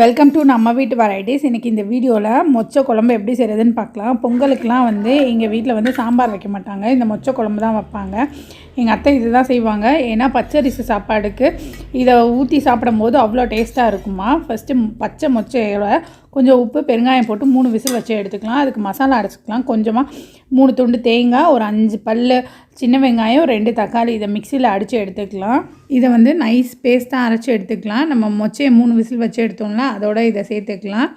Welcome to நம்ம வீட்டு varieties இன்றைக்கி இந்த வீடியோவில் மொச்சை குழம்பு எப்படி செய்கிறதுன்னு பார்க்கலாம். பொங்கலுக்கெலாம் வந்து எங்கள் வீட்டில் வந்து சாம்பார் வைக்க மாட்டாங்க. இந்த மொச்சை குழம்பு தான் வைப்பாங்க. எங்கள் அத்தை இது தான் செய்வாங்க. ஏன்னா பச்சரிசி சாப்பாடுக்கு இதை ஊற்றி சாப்பிடும்போது அவ்வளோ டேஸ்ட்டாக இருக்குமா? ஃபஸ்ட்டு பச்சை மொச்சையோட கொஞ்சம் உப்பு பெருங்காயம் போட்டு மூணு விசில் வச்சு எடுத்துக்கலாம். அதுக்கு மசாலா அரைச்சிக்கலாம். கொஞ்சமாக மூணு துண்டு தேங்காய் ஒரு அஞ்சு பல் சின்ன வெங்காயம் ரெண்டு தக்காளி இதை மிக்சியில் அடித்து எடுத்துக்கலாம். இதை வந்து நைஸ் பேஸ்ட்டாக அரைச்சி எடுத்துக்கலாம். நம்ம மொச்சையை மூணு விசில் வச்சு எடுத்தோம்ல அதோட இதை சேர்த்துக்கலாம்.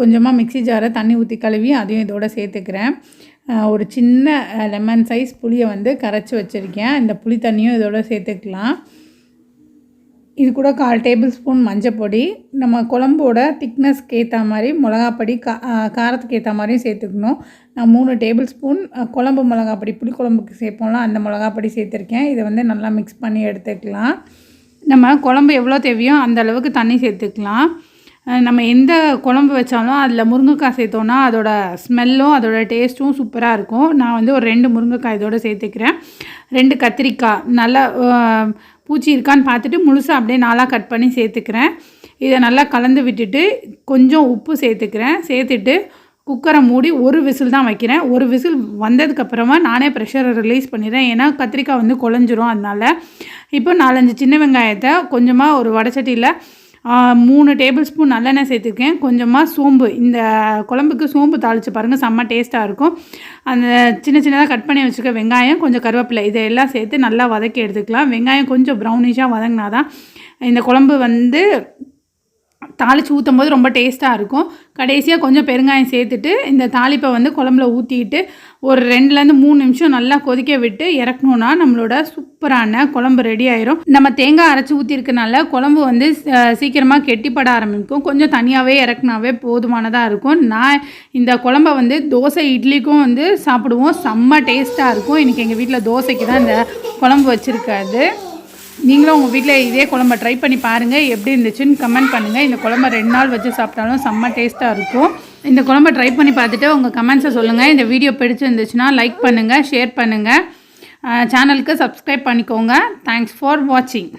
கொஞ்சமாக மிக்ஸி ஜாரை தண்ணி ஊற்றி கழுவி அதையும் இதோட சேர்த்துக்கிறேன். ஒரு சின்ன லெமன் சைஸ் புளியை வந்து கரைச்சி வச்சுருக்கேன். இந்த புளி தண்ணியும் இதோட சேர்த்துக்கலாம். இது கூட கால் டேபிள் ஸ்பூன் மஞ்சப்பொடி நம்ம குழம்போட திக்னஸ்க்கு ஏற்ற மாதிரி மிளகாப்பொடி கா காரத்துக்கு ஏற்ற மாதிரியும் சேர்த்துக்கணும். நான் மூணு டேபிள் ஸ்பூன் குழம்பு மிளகாப்பொடி புளி குழம்புக்கு சேர்ப்போம்ல அந்த மிளகாப்பொடி சேர்த்துருக்கேன். இதை வந்து நல்லா மிக்ஸ் பண்ணி எடுத்துக்கலாம். நம்ம குழம்பு எவ்வளோ தேவையோ அந்த அளவுக்கு தண்ணி சேர்த்துக்கலாம். நம்ம எந்த குழம்பு வச்சாலும் அதில் முருங்கைக்காய் சேர்த்தோன்னா அதோட ஸ்மெல்லும் அதோட டேஸ்ட்டும் சூப்பராக இருக்கும். நான் வந்து ஒரு ரெண்டு முருங்கைக்காய் இதோட சேர்த்துக்கிறேன். ரெண்டு கத்திரிக்காய். நல்லா பூச்சி இருக்கான்னு பார்த்துட்டு முழுசாக அப்படியே நாளாக கட் பண்ணி சேர்த்துக்கிறேன். இதை நல்லா கலந்து விட்டுட்டு கொஞ்சம் உப்பு சேர்த்துக்கிறேன். சேர்த்துட்டு குக்கரை மூடி ஒரு விசில் தான் வைக்கிறேன். ஒரு விசில் வந்ததுக்கப்புறமா நானே ப்ரெஷரை ரிலீஸ் பண்ணிடுறேன். ஏன்னா கத்திரிக்காய் வந்து குழஞ்சிரும் அதனால. இப்போ நாலஞ்சு சின்ன வெங்காயத்தை கொஞ்சமாக ஒரு வடச்சட்டியில் மூணு டேபிள் ஸ்பூன் நல்லெண்ணெய் சேர்த்துருக்கேன். கொஞ்சமாக சோம்பு. இந்த குழம்புக்கு சோம்பு தாளித்து பாருங்கள் செம்ம டேஸ்ட்டாக இருக்கும். அந்த சின்ன சின்னதாக கட் பண்ணி வச்சுருக்க வெங்காயம் கொஞ்சம் கருவேப்பிலை இதை எல்லாம் சேர்த்து நல்லா வதக்கி எடுத்துக்கலாம். வெங்காயம் கொஞ்சம் ப்ரௌனிஷாக வதங்கினா தான் இந்த குழம்பு வந்து தாளித்து ஊற்றும் போது ரொம்ப டேஸ்ட்டாக இருக்கும். கடைசியாக கொஞ்சம் பெருங்காயம் சேர்த்துட்டு இந்த தாளிப்பை வந்து குழம்புல ஊற்றிட்டு ஒரு ரெண்டுலேருந்து மூணு நிமிஷம் நல்லா கொதிக்க விட்டு இறக்கணுன்னா நம்மளோட சூப்பரான குழம்பு ரெடி ஆயிரும். நம்ம தேங்காய் அரைச்சி ஊற்றிருக்கனால குழம்பு வந்து சீக்கிரமாக கெட்டிப்பட ஆரம்பிக்கும். கொஞ்சம் தனியாகவே இறக்குனாவே போதுமானதாக இருக்கும். நான் இந்த குழம்ப வந்து தோசை இட்லிக்கும் வந்து சாப்பிடுவோம். செம்ம டேஸ்ட்டாக இருக்கும். இன்றைக்கி எங்கள் வீட்டில் தோசைக்கு தான் இந்த குழம்பு வச்சுருக்காது நீங்களும் உங்கள் வீட்டில் இதே குழம்ப ட்ரை பண்ணி பாருங்கள் எப்படி இருந்துச்சுன்னு கமெண்ட் பண்ணுங்கள் இந்த குழம்ப ரெண்டு நாள் வச்சு சாப்பிட்டாலும் செம்ம டேஸ்ட்டாக இருக்கும். இந்த குழம்ப ட்ரை பண்ணி பார்த்துட்டு உங்கள் கமெண்ட்ஸை சொல்லுங்கள் இந்த வீடியோ பிடிச்சிருந்துச்சுன்னா லைக் பண்ணுங்கள் ஷேர் பண்ணுங்கள் சேனலுக்கு சப்ஸ்கிரைப் பண்ணிக்கோங்க. தேங்க்ஸ் ஃபார் வாட்சிங்